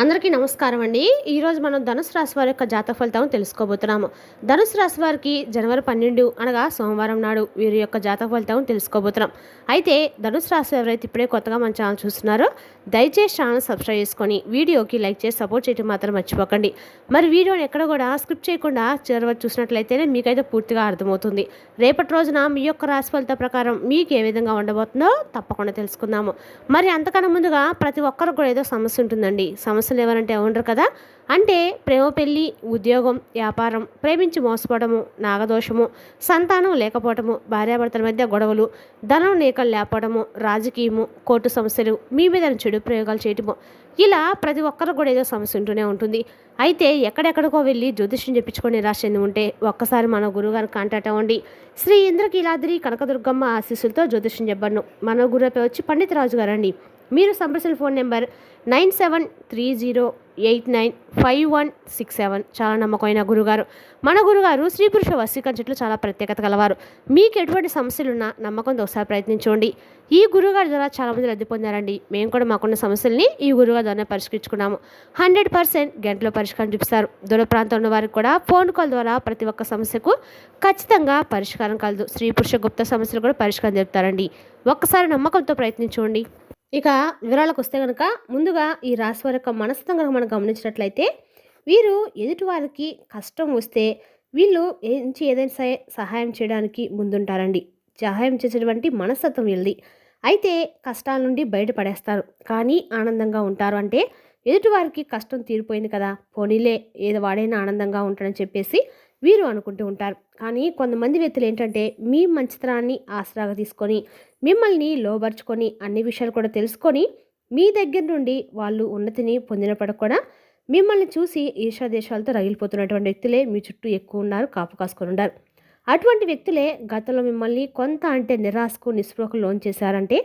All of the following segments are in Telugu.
అందరికీ నమస్కారం అండి. ఈరోజు మనం ధనుసు రాశి వారి యొక్క జాతక ఫలితం తెలుసుకోబోతున్నాము. ధనుసు రాశి వారికి జనవరి పన్నెండు అనగా సోమవారం నాడు వీరి యొక్క జాతక ఫలితం తెలుసుకోబోతున్నాం. అయితే ధనుసు రాశి ఎవరైతే ఇప్పుడే కొత్తగా మన ఛానల్ చూస్తున్నారో దయచేసి ఛానల్ సబ్స్క్రైబ్ చేసుకొని వీడియోకి లైక్ చేసి సపోర్ట్ చేయడం మాత్రం మర్చిపోకండి. మరి వీడియోని ఎక్కడ కూడా స్క్రిప్ట్ చేయకుండా చివరి చూసినట్లయితేనే మీకైతే పూర్తిగా అర్థమవుతుంది. రేపటి రోజున మీ యొక్క రాశి ఫలిత ప్రకారం మీకు ఏ విధంగా ఉండబోతుందో తప్పకుండా తెలుసుకుందాము. మరి అంతకన్నా ముందుగా ప్రతి ఒక్కరికి కూడా ఏదో సమస్య ఉంటుందండి. సమస్య సమస్యలు ఎవరంటే ఉండరు కదా? అంటే ప్రేమ పెళ్ళి ఉద్యోగం వ్యాపారం ప్రేమించి మోసపోవడము నాగదోషము సంతానం లేకపోవడము భార్యాభర్తల మధ్య గొడవలు ధనం నీకలు లేపడము రాజకీయము కోర్టు సమస్యలు మీ మీద చెడు ప్రయోగాలు చేయటము. ఇలా ప్రతి ఒక్కరు కూడా ఏదో సమస్య ఉంటూనే ఉంటుంది. అయితే ఎక్కడెక్కడికో వెళ్ళి జ్యోతిష్యం చెప్పించుకొని నిరాశ చెంది ఉంటే ఒక్కసారి మన గురువుగారిని కాంటాక్ట్ అవ్వండి. శ్రీ ఇంద్రకీలాద్రి కనకదుర్గమ్మ ఆశీస్సులతో జ్యోతిష్యం చెప్పను మన గురువుపై వచ్చి పండితరాజు గారండి. మీరు సంప్రదించిన phone number nine seven three zero eight nine five one six seven. చాలా నమ్మకమైన గురుగారు. మన గురుగారు స్త్రీ పురుష వశీకరణ చెట్లు చాలా ప్రత్యేకత కలవారు మీకు ఎటువంటి సమస్యలున్నా నమ్మకంతో ఒకసారి ప్రయత్నించండి. ఈ గురుగారి ద్వారా చాలామంది లబ్ధి పొందారండి. మేము కూడా మాకున్న సమస్యల్ని ఈ గురుగారి ద్వారా పరిష్కరించుకున్నాము. హండ్రెడ్ పర్సెంట్ గంటలో పరిష్కారం చూపిస్తారు. దూర ప్రాంతంలో ఉన్న వారికి కూడా ఫోన్ కాల్ ద్వారా ప్రతి ఒక్క సమస్యకు ఖచ్చితంగా పరిష్కారం కలదు. స్త్రీ పురుష గుప్త సమస్యలు కూడా పరిష్కారం చెప్తారండి. ఒక్కసారి నమ్మకంతో ప్రయత్నించండి. ఇక వివరాలకు వస్తే కనుక ముందుగా ఈ రాశి వారి యొక్క మనస్తత్వం కనుక మనం గమనించినట్లయితే వీరు ఎదుటివారికి కష్టం వస్తే వీళ్ళు నుంచి ఏదైనా సహాయం చేయడానికి ముందుంటారండి. సహాయం చేసేటువంటి మనస్తత్వం వీళ్ళది. అయితే కష్టాల నుండి బయటపడేస్తారు. కానీ ఆనందంగా ఉంటారు. అంటే ఎదుటివారికి కష్టం తీరిపోయింది కదా పోనీలే ఏదో వాడైనా ఆనందంగా ఉంటాడని చెప్పేసి వీరు అనుకుంటూ ఉంటారు. కానీ కొంతమంది వ్యక్తులు ఏంటంటే మీ మంచితనాన్ని ఆసరాగా తీసుకొని మిమ్మల్ని లోబర్చుకొని అన్ని విషయాలు కూడా తెలుసుకొని మీ దగ్గర నుండి వాళ్ళు ఉన్నతిని పొందినప్పటికి కూడా మిమ్మల్ని చూసి ఈర్షా దేశాలతో రగిలిపోతున్నటువంటి వ్యక్తులే మీ చుట్టూ ఎక్కువ ఉన్నారు కాపు కాసుకొని ఉన్నారు. అటువంటి వ్యక్తులే గతంలో మిమ్మల్ని కొంత అంటే నిరాశకు నిస్పృహకు లోన్ చేశారంటే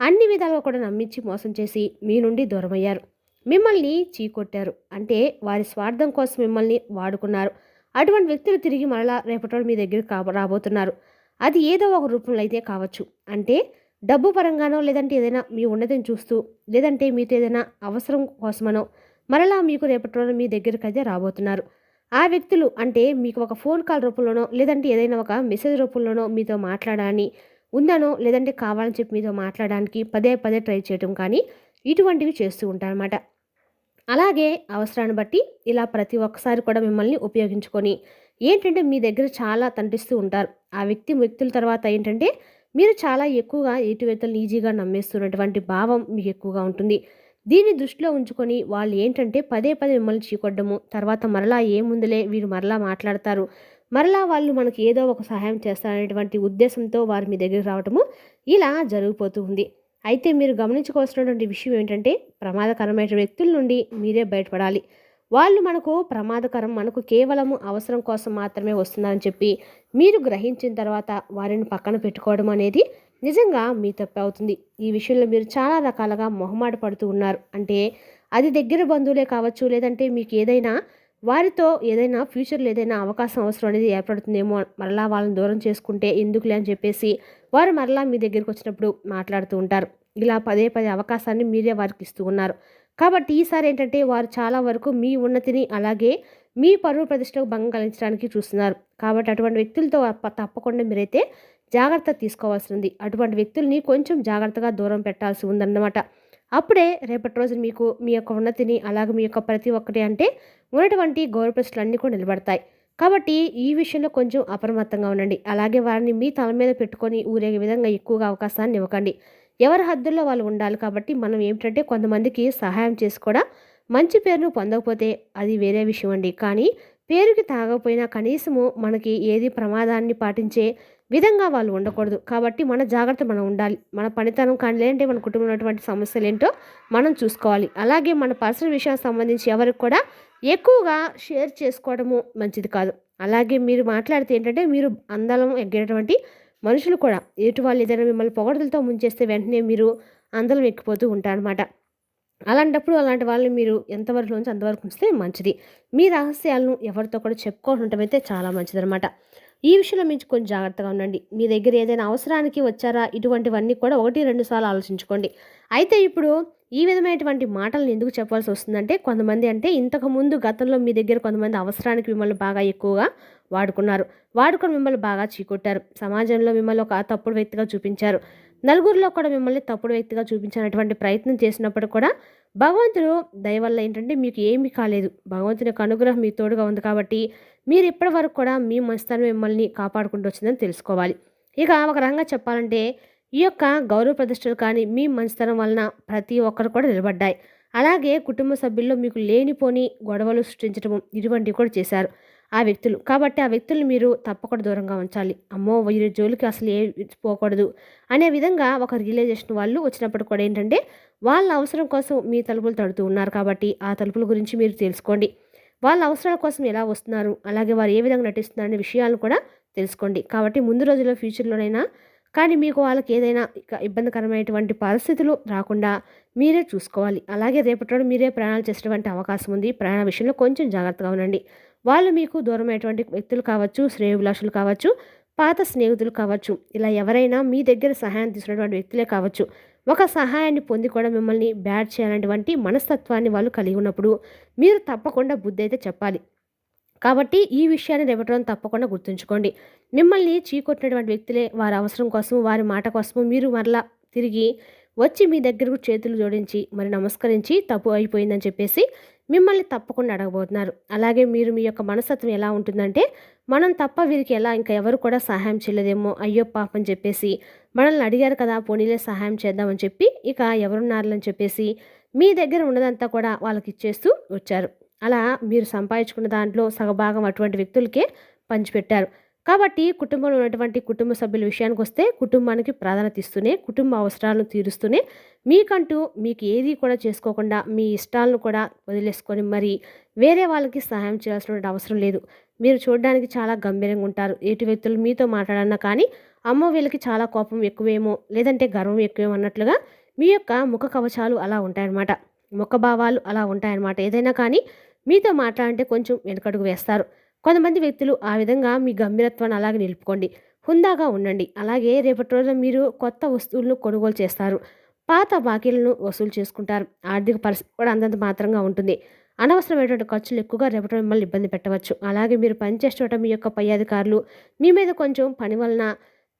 అన్ని విధాలుగా కూడా నమ్మించి మోసం చేసి మీ నుండి దూరమయ్యారు. మిమ్మల్ని చీకొట్టారు. అంటే వారి స్వార్థం కోసం మిమ్మల్ని వాడుకున్నారు. అటువంటి వ్యక్తులు తిరిగి మరలా రేపటి మీ దగ్గర కా రాబోతున్నారు. అది ఏదో ఒక రూపంలో అయితే కావచ్చు. అంటే డబ్బు పరంగానో లేదంటే ఏదైనా మీ ఉన్నతిని చూస్తూ లేదంటే మీతో ఏదైనా అవసరం కోసమనో మరలా మీకు రేపటి రోజు మీ దగ్గరికి అయితే రాబోతున్నారు. ఆ వ్యక్తులు అంటే మీకు ఒక ఫోన్ కాల్ రూపంలోనో లేదంటే ఏదైనా ఒక మెసేజ్ రూపంలోనో మీతో మాట్లాడాలని ఉందనో లేదంటే కావాలని చెప్పి మీతో మాట్లాడడానికి పదే పదే ట్రై చేయటం కానీ ఇటువంటివి చేస్తూ ఉంటారన్నమాట. అలాగే అవసరాన్ని బట్టి ఇలా ప్రతి ఒక్కసారి కూడా మిమ్మల్ని ఉపయోగించుకొని ఏంటంటే మీ దగ్గర చాలా తంటిస్తూ ఉంటారు. ఆ వ్యక్తి వ్యక్తుల తర్వాత ఏంటంటే మీరు చాలా ఎక్కువగా ఎటు ఈజీగా నమ్మేస్తున్నటువంటి భావం మీకు ఎక్కువగా ఉంటుంది. దీన్ని దృష్టిలో ఉంచుకొని వాళ్ళు ఏంటంటే పదే పదే మిమ్మల్ని చీకొట్టడము తర్వాత మరలా ఏముందులే వీరు మరలా మాట్లాడతారు. మరలా వాళ్ళు మనకి ఏదో ఒక సహాయం చేస్తారనేటువంటి ఉద్దేశంతో వారు మీ దగ్గరికి రావటము ఇలా జరిగిపోతూ ఉంది. అయితే మీరు గమనించుకోవాల్సినటువంటి విషయం ఏంటంటే ప్రమాదకరమైన వ్యక్తుల నుండి మీరే బయటపడాలి. వాళ్ళు మనకు ప్రమాదకరం మనకు కేవలము అవసరం కోసం మాత్రమే వస్తున్నారని చెప్పి మీరు గ్రహించిన తర్వాత వారిని పక్కన పెట్టుకోవడం అనేది నిజంగా మీ తప్పే అవుతుంది. ఈ విషయంలో మీరు చాలా రకాలుగా మొహమాట పడుతూ ఉన్నారు. అంటే అది దగ్గర బంధువులే కావచ్చు లేదంటే మీకు ఏదైనా వారితో ఏదైనా ఫ్యూచర్లో ఏదైనా అవకాశం అవసరం అనేది ఏర్పడుతుందేమో మరలా వాళ్ళని దూరం చేసుకుంటే ఎందుకులే అని చెప్పేసి వారు మరలా మీ దగ్గరికి వచ్చినప్పుడు మాట్లాడుతూ ఉంటారు. ఇలా పదే పదే అవకాశాన్ని మీరే వారికి ఇస్తూ ఉన్నారు. కాబట్టి ఈసారి ఏంటంటే వారు చాలా వరకు మీ ఉన్నతిని అలాగే మీ పరువు ప్రతిష్టకు భంగం కలిగించడానికి చూస్తున్నారు. కాబట్టి అటువంటి వ్యక్తులతో తప్పకుండా మీరైతే జాగ్రత్త తీసుకోవాల్సి ఉంది. అటువంటి వ్యక్తుల్ని కొంచెం జాగ్రత్తగా దూరం పెట్టాల్సి ఉందన్నమాట. అప్పుడే రేపటి రోజు మీకు మీ యొక్క ఉన్నతిని అలాగే మీ యొక్క ప్రతి ఒక్కటి అంటే ఉన్నటువంటి గౌరవ అన్నీ కూడా నిలబడతాయి. కాబట్టి ఈ విషయంలో కొంచెం అప్రమత్తంగా ఉండండి. అలాగే వారిని మీ తల మీద పెట్టుకొని ఊరేగే విధంగా ఎక్కువగా అవకాశాన్ని ఇవ్వకండి. ఎవరి హద్దుల్లో వాళ్ళు ఉండాలి కాబట్టి మనం ఏమిటంటే కొంతమందికి సహాయం చేసి కూడా మంచి పేరును పొందకపోతే అది వేరే విషయం అండి. కానీ పేరుకి తాగకపోయినా కనీసము మనకి ఏది ప్రమాదాన్ని పాటించే విధంగా వాళ్ళు ఉండకూడదు. కాబట్టి మన జాగ్రత్త మనం ఉండాలి. మన పనితనం కానీ లేదంటే మన కుటుంబంలో ఉన్నటువంటి సమస్యలు ఏంటో మనం చూసుకోవాలి. అలాగే మన పర్సనల్ విషయానికి సంబంధించి ఎవరికి కూడా ఎక్కువగా షేర్ చేసుకోవడము మంచిది కాదు. అలాగే మీరు మాట్లాడితే ఏంటంటే మీరు అందలం ఎగ్గేటటువంటి మనుషులు కూడా ఎటు వాళ్ళు ఏదైనా మిమ్మల్ని పొగడతలతో ముంచేస్తే వెంటనే మీరు అందలం ఎక్కిపోతూ ఉంటారనమాట అలాంటప్పుడు అలాంటి వాళ్ళని మీరు ఎంతవరకు నుంచి అంతవరకు ఉంచితే మంచిది. మీ రహస్యాలను ఎవరితో కూడా చెప్పుకోవడం అయితే చాలా మంచిదనమాట ఈ విషయంలో మీరు కొంచెం జాగ్రత్తగా ఉండండి. మీ దగ్గర ఏదైనా అవసరానికి వచ్చారా? ఇటువంటివన్నీ కూడా ఒకటి రెండు సార్లు ఆలోచించుకోండి. అయితే ఇప్పుడు ఈ విధమైనటువంటి మాటలను ఎందుకు చెప్పాల్సి వస్తుందంటే కొంతమంది అంటే ఇంతకుముందు గతంలో మీ దగ్గర కొంతమంది అవసరానికి మిమ్మల్ని బాగా ఎక్కువగా వాడుకున్నారు. వాడుకొని మిమ్మల్ని బాగా చీకొట్టారు. సమాజంలో మిమ్మల్ని ఒక తప్పుడు వ్యక్తిగా చూపించారు. నలుగురిలో కూడా మిమ్మల్ని తప్పుడు వ్యక్తిగా చూపించినటువంటి ప్రయత్నం చేసినప్పుడు కూడా భగవంతుడు దయ వల్ల ఏంటంటే మీకు ఏమీ కాలేదు. భగవంతుని యొక్క అనుగ్రహం మీ తోడుగా ఉంది కాబట్టి మీరు ఇప్పటి వరకు కూడా మీ మనస్థానం మిమ్మల్ని కాపాడుకుంటూ వచ్చిందని తెలుసుకోవాలి. ఇక ఒక రకంగా చెప్పాలంటే ఈ యొక్క గౌరవ ప్రతిష్టలు కానీ మీ మంచితనం వలన ప్రతి ఒక్కరు కూడా నిలబడ్డాయి. అలాగే కుటుంబ సభ్యుల్లో మీకు లేనిపోని గొడవలు సృష్టించడం ఇటువంటివి కూడా చేశారు. ఆ వ్యక్తులు. కాబట్టి ఆ వ్యక్తులు మీరు తప్పకుండా దూరంగా ఉంచాలి. అమ్మో వీరి జోలికి అసలు ఏ పోకూడదు అనే విధంగా ఒక రియలైజేషన్ వాళ్ళు వచ్చినప్పుడు కూడా ఏంటంటే వాళ్ళ అవసరం కోసం మీ తలుపులు తడుతూ ఉన్నారు కాబట్టి ఆ తలుపుల గురించి మీరు తెలుసుకోండి. వాళ్ళ అవసరాల కోసం ఎలా వస్తున్నారు అలాగే వారు ఏ విధంగా నటిస్తున్నారు అనే విషయాలను కూడా తెలుసుకోండి. కాబట్టి ముందు రోజుల్లో ఫ్యూచర్లోనైనా కానీ మీకు వాళ్ళకి ఏదైనా ఇబ్బందికరమైనటువంటి పరిస్థితులు రాకుండా మీరే చూసుకోవాలి. అలాగే రేపటి రోజు మీరే ప్రయాణాలు చేసేటువంటి అవకాశం ఉంది. ప్రయాణ విషయంలో కొంచెం జాగ్రత్తగా ఉండండి. వాళ్ళు మీకు దూరమైనటువంటి వ్యక్తులు కావచ్చు శ్రేయభిలాషులు కావచ్చు పాత స్నేహితులు కావచ్చు ఇలా ఎవరైనా మీ దగ్గర సహాయం తీసుకున్నటువంటి వ్యక్తులే కావచ్చు ఒక సహాయాన్ని పొంది కూడా మిమ్మల్ని బ్యాడ్ చేయాలంటువంటి మనస్తత్వాన్ని వాళ్ళు కలిగి ఉన్నప్పుడు మీరు తప్పకుండా బుద్ధి అయితే చెప్పాలి. కాబట్టి ఈ విషయాన్ని రేపటి తప్పకుండా గుర్తుంచుకోండి. మిమ్మల్ని చీకొట్టినటువంటి వ్యక్తులే వారి అవసరం కోసం వారి మాట కోసము మీరు మరలా తిరిగి వచ్చి మీ దగ్గరకు చేతులు జోడించి మరి నమస్కరించి తప్పు అయిపోయిందని చెప్పేసి మిమ్మల్ని తప్పకుండా అడగబోతున్నారు. అలాగే మీరు మీ యొక్క మనస్తత్వం ఎలా ఉంటుందంటే మనం తప్ప వీరికి ఎలా ఇంకా ఎవరు కూడా సహాయం చేయలేదేమో అయ్యో పాపం చెప్పేసి మనల్ని అడిగారు కదా పోనీలే సహాయం చేద్దామని చెప్పి ఇక ఎవరున్నారని చెప్పేసి మీ దగ్గర ఉన్నదంతా కూడా వాళ్ళకి ఇచ్చేస్తూ వచ్చారు. అలా మీరు సంపాదించుకున్న దాంట్లో సగభాగం అటువంటి వ్యక్తులకే పంచిపెట్టారు. కాబట్టి కుటుంబంలో ఉన్నటువంటి కుటుంబ సభ్యుల విషయానికి వస్తే కుటుంబానికి ప్రాధాన్యత ఇస్తూనే కుటుంబ అవసరాలను తీరుస్తూనే మీకంటూ మీకు ఏది కూడా చేసుకోకుండా మీ ఇష్టాలను కూడా వదిలేసుకొని మరి వేరే వాళ్ళకి సహాయం చేయాల్సిన అవసరం లేదు. మీరు చూడడానికి చాలా గంభీరంగా ఉంటారు. ఎటు వ్యక్తులు మీతో మాట్లాడన్నా కానీ అమ్మో వీళ్ళకి చాలా కోపం ఎక్కువేమో లేదంటే గర్వం ఎక్కువేమో అన్నట్లుగా మీ యొక్క ముఖ కవచాలు అలా ఉంటాయన్నమాట. ముఖభావాలు అలా ఉంటాయన్నమాట. ఏదైనా కానీ మీతో మాట్లాడంటే కొంచెం వెనుకడుగు వేస్తారు. కొంతమంది వ్యక్తులు ఆ విధంగా మీ గంభీరత్వాన్ని అలాగే నిలుపుకోండి. హుందాగా ఉండండి. అలాగే రేపటి రోజున మీరు కొత్త వస్తువులను కొనుగోలు చేస్తారు. పాత బాకీలను వసూలు చేసుకుంటారు. ఆర్థిక పరిస్థితి కూడా అంతంత మాత్రంగా ఉంటుంది. అనవసరమైనటువంటి ఖర్చులు ఎక్కువగా రేపటి మిమ్మల్ని ఇబ్బంది పెట్టవచ్చు. అలాగే మీరు పనిచేసేటం మీ యొక్క పై అధికారులు మీ మీద కొంచెం పని వలన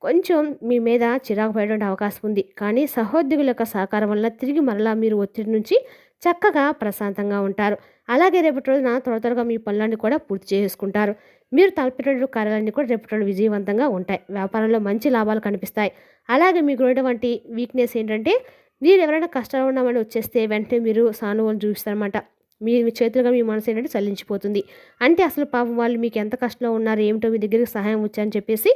కొంచెం మీ మీద చిరాకు పడేటువంటి అవకాశం ఉంది. కానీ సహోద్యోగుల యొక్క సహకారం వల్ల తిరిగి మరలా మీరు ఒత్తిడి నుంచి చక్కగా ప్రశాంతంగా ఉంటారు. అలాగే రేపటి రోజున త్వర త్వరగా మీ పనులన్నీ కూడా పూర్తి చేసుకుంటారు. మీరు తలపెట్టిన కార్యాలన్నీ కూడా రేపటి రోజు విజయవంతంగా ఉంటాయి. వ్యాపారంలో మంచి లాభాలు కనిపిస్తాయి. అలాగే మీకు ఉన్నటువంటి వీక్నెస్ ఏంటంటే మీరు ఎవరైనా కష్టాలు ఉన్నామని వచ్చేస్తే వెంటనే మీరు సానుభూతి చూపిస్తారన్నమాట. మీ మీ చేతులుగా మీ మనసు ఏంటంటే చల్లించిపోతుంది అంటే అసలు పాపం వాళ్ళు మీకు ఎంత కష్టంలో ఉన్నారు ఏమిటో మీ దగ్గరికి సహాయం వచ్చారని చెప్పేసి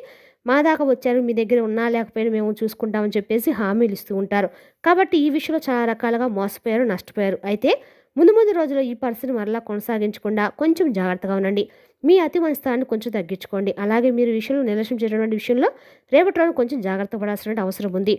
మా దాకా వచ్చారు మీ దగ్గర ఉన్నా లేకపోయినా మేము చూసుకుంటామని చెప్పేసి హామీలు ఇస్తూ ఉంటారు. కాబట్టి ఈ విషయంలో చాలా రకాలుగా మోసపోయారు నష్టపోయారు. అయితే ముందు ముందు రోజుల్లో ఈ పరిస్థితిని మరలా కొనసాగించకుండా కొంచెం జాగ్రత్తగా ఉండండి. మీ అతి మనస్థాన్ని కొంచెం తగ్గించుకోండి. అలాగే మీరు విషయంలో నిర్లక్ష్యం చేయడం విషయంలో రేపటి రోజు కొంచెం జాగ్రత్త పడాల్సిన అవసరం ఉంది.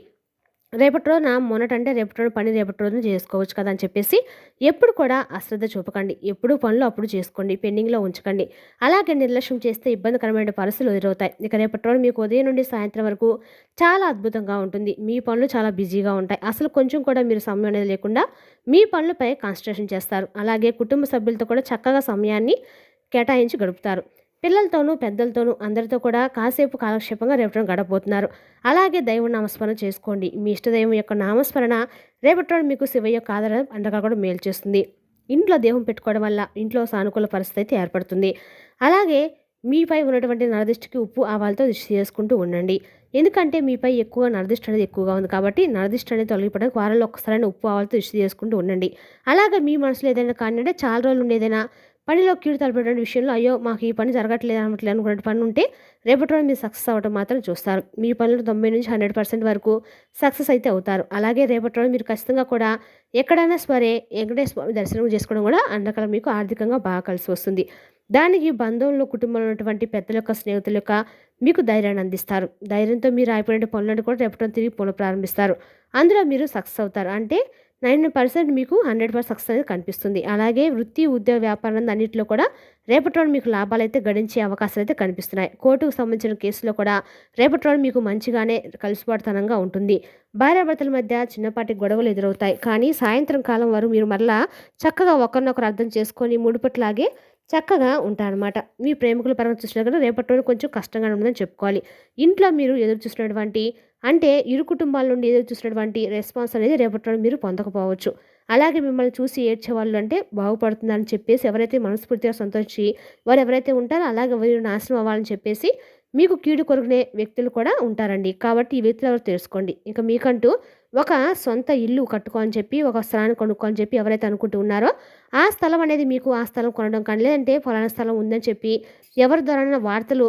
రేపటి రోజున మొన్నటంటే రేపటి రోజు పని రేపటి రోజున చేసుకోవచ్చు కదా అని చెప్పేసి ఎప్పుడు కూడా అశ్రద్ధ చూపకండి. ఎప్పుడు పనులు అప్పుడు చేసుకోండి. పెండింగ్లో ఉంచకండి. అలాగే నిర్లక్ష్యం చేస్తే ఇబ్బందికరమైన పరిస్థితులు ఎదురవుతాయి. ఇక రేపటి రోజు మీకు ఉదయం నుండి సాయంత్రం వరకు చాలా అద్భుతంగా ఉంటుంది. మీ పనులు చాలా బిజీగా ఉంటాయి. అసలు కొంచెం కూడా మీరు సమయం అనేది లేకుండా మీ పనులపై కాన్సన్ట్రేషన్ చేస్తారు. అలాగే కుటుంబ సభ్యులతో కూడా చక్కగా సమయాన్ని కేటాయించి గడుపుతారు. పిల్లలతోనూ పెద్దలతోనూ అందరితో కూడా కాసేపు కాలక్షేపంగా రేపటి గడపబోతున్నారు. అలాగే దైవ నామస్మరణ చేసుకోండి. మీ ఇష్టదైవం యొక్క నామస్మరణ రేపటి మీకు శివ యొక్క ఆదరణ అండగా కూడా మేలు చేస్తుంది. ఇంట్లో దేహం పెట్టుకోవడం వల్ల ఇంట్లో సానుకూల పరిస్థితి అయితే ఏర్పడుతుంది. అలాగే మీపై ఉన్నటువంటి నరదిష్టికి ఉప్పు ఆవాలతో దిష్టి చేసుకుంటూ ఉండండి. ఎందుకంటే మీపై ఎక్కువ నరదిష్టి అనేది ఎక్కువగా ఉంది కాబట్టి నరదిష్టి అనేది తొలగిపోవడానికి వారంలో ఒక్కసారైనా ఉప్పు ఆవాలతో దిష్టి చేసుకుంటూ ఉండండి. అలాగే మీ మనసులో ఏదైనా కానీ అంటే చాలా రోజులు ఉండేదైనా పనిలో కీడు తలపెట్టిన విషయంలో అయ్యో మాకు ఈ పని జరగట్లేదు అనట్లేదు అనుకునే పని ఉంటే రేపటి రోజు మీరు సక్సెస్ అవ్వడం మాత్రం చూస్తారు. మీ పనులు తొంభై నుంచి హండ్రెడ్ పర్సెంట్ వరకు సక్సెస్ అయితే అవుతారు. అలాగే రేపటి రోజు మీరు ఖచ్చితంగా కూడా ఎక్కడైనా సరే వెంకటేశ్వర స్వామి దర్శనం చేసుకోవడం కూడా అందకల మీకు ఆర్థికంగా బాగా కలిసి వస్తుంది. దానికి బంధువులు కుటుంబంలో ఉన్నటువంటి పెద్దల యొక్క స్నేహితుల యొక్క మీకు ధైర్యాన్ని అందిస్తారు. ధైర్యంతో మీరు అయిపోయిన పనులను కూడా రేపటి తిరిగి పనులు ప్రారంభిస్తారు. అందులో మీరు సక్సెస్ అవుతారు. అంటే నైన్ పర్సెంట్ మీకు హండ్రెడ్ పర్సెంట్ సక్సెస్ అనేది కనిపిస్తుంది. అలాగే వృత్తి ఉద్యోగ వ్యాపారం అన్నింటిలో కూడా రేపటి రోజు మీకు లాభాలు అయితే గడించే అవకాశాలు అయితే కనిపిస్తున్నాయి. కోర్టుకు సంబంధించిన కేసులో కూడా రేపటి రోజు మీకు మంచిగానే కలిసిపడతనంగా ఉంటుంది. భార్యాభర్తల మధ్య చిన్నపాటి గొడవలు ఎదురవుతాయి. కానీ సాయంత్రం కాలం వరకు మీరు మరలా చక్కగా ఒకరినొకరు అర్థం చేసుకొని ముడిపట్లాగే చక్కగా ఉంటారనమాట మీ ప్రేమికుల పరంగా చూసినా కూడా రేపటి రోజు కొంచెం కష్టంగా ఉంటుందని చెప్పుకోవాలి. ఇంట్లో మీరు ఎదురు చూసినటువంటి అంటే ఇరు కుటుంబాల నుండి ఎదురు చూసినటువంటి రెస్పాన్స్ అనేది రేపటి మీరు పొందకపోవచ్చు. అలాగే మిమ్మల్ని చూసి ఏడ్చే వాళ్ళు అంటే బాగుపడుతుందని చెప్పేసి ఎవరైతే మనస్ఫూర్తిగా సంతోషి వారు ఎవరైతే ఉంటారో అలాగే వీరు నాశనం అవ్వాలని చెప్పేసి మీకు కీడు కొరుకునే వ్యక్తులు కూడా ఉంటారండి. కాబట్టి ఈ వ్యక్తులు ఎవరు తెలుసుకోండి. ఇంకా మీకంటూ ఒక సొంత ఇల్లు కట్టుకో అని చెప్పి ఒక స్థలాన్ని కొనుక్కో అని చెప్పి ఎవరైతే అనుకుంటూ ఉన్నారో ఆ స్థలం అనేది మీకు ఆ స్థలం కొనడం కానీ లేదంటే ఫలానా స్థలం ఉందని చెప్పి ఎవరి ద్వారా వార్తలు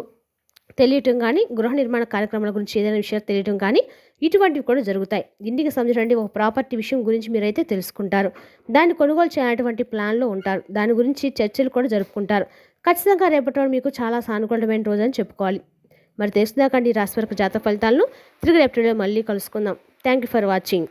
తెలియటం కానీ గృహ నిర్మాణ కార్యక్రమాల గురించి ఏదైనా విషయాలు తెలియటం కానీ ఇటువంటివి కూడా జరుగుతాయి. ఇంటికి సంబంధించిన ఒక ప్రాపర్టీ విషయం గురించి మీరైతే తెలుసుకుంటారు. దాన్ని కొనుగోలు చేయనటువంటి ప్లాన్లో ఉంటారు. దాని గురించి చర్చలు కూడా జరుపుకుంటారు. ఖచ్చితంగా రేపటి మీకు చాలా సానుకూలమైన రోజు అని చెప్పుకోవాలి. మరి తెలుసుదాకండి ఈ రాశి వరకు జాతక ఫలితాలను. తిరిగి రేపటిలో మళ్ళీ కలుసుకుందాం. Thank you for watching